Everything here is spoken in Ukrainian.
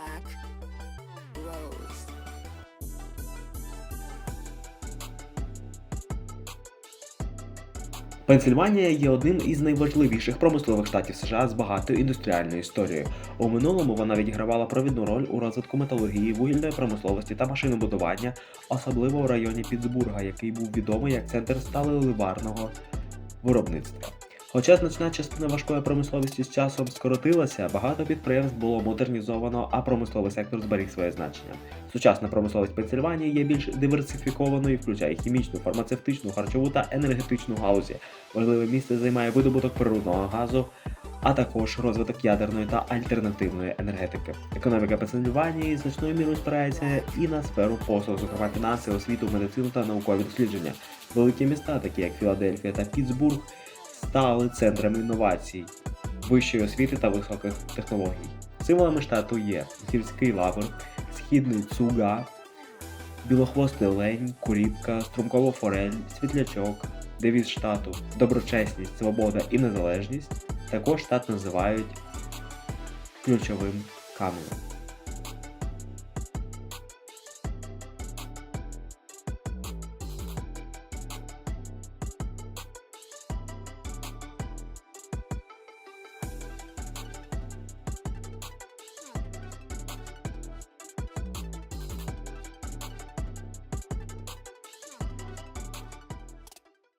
Black Rose. Пенсильванія є одним із найважливіших промислових штатів США з багатою індустріальною історією. У минулому вона відігравала провідну роль у розвитку металургії, вугільної промисловості та машинобудування, особливо у районі Пітсбурга, який був відомий як центр сталеливарного виробництва. Хоча значна частина важкої промисловості з часом скоротилася, багато підприємств було модернізовано, а промисловий сектор зберіг своє значення. Сучасна промисловість Пенсильванії є більш диверсифікованою, включає хімічну, фармацевтичну, харчову та енергетичну галузі. Важливе місце займає видобуток природного газу, а також розвиток ядерної та альтернативної енергетики. Економіка Пенсильванії значною мірою спирається і на сферу послуг, зокрема фінанси, освіту, медицину та наукові дослідження. Великі міста, такі як Філадельфія та Пітсбург, стали центрами інновацій, вищої освіти та високих технологій. Символами штату є гірський лавр, східний цуга, білохвостий лень, куріпка, струмкова форель, світлячок, девіз штату, доброчесність, свобода і незалежність. Також штат називають ключовим каменем.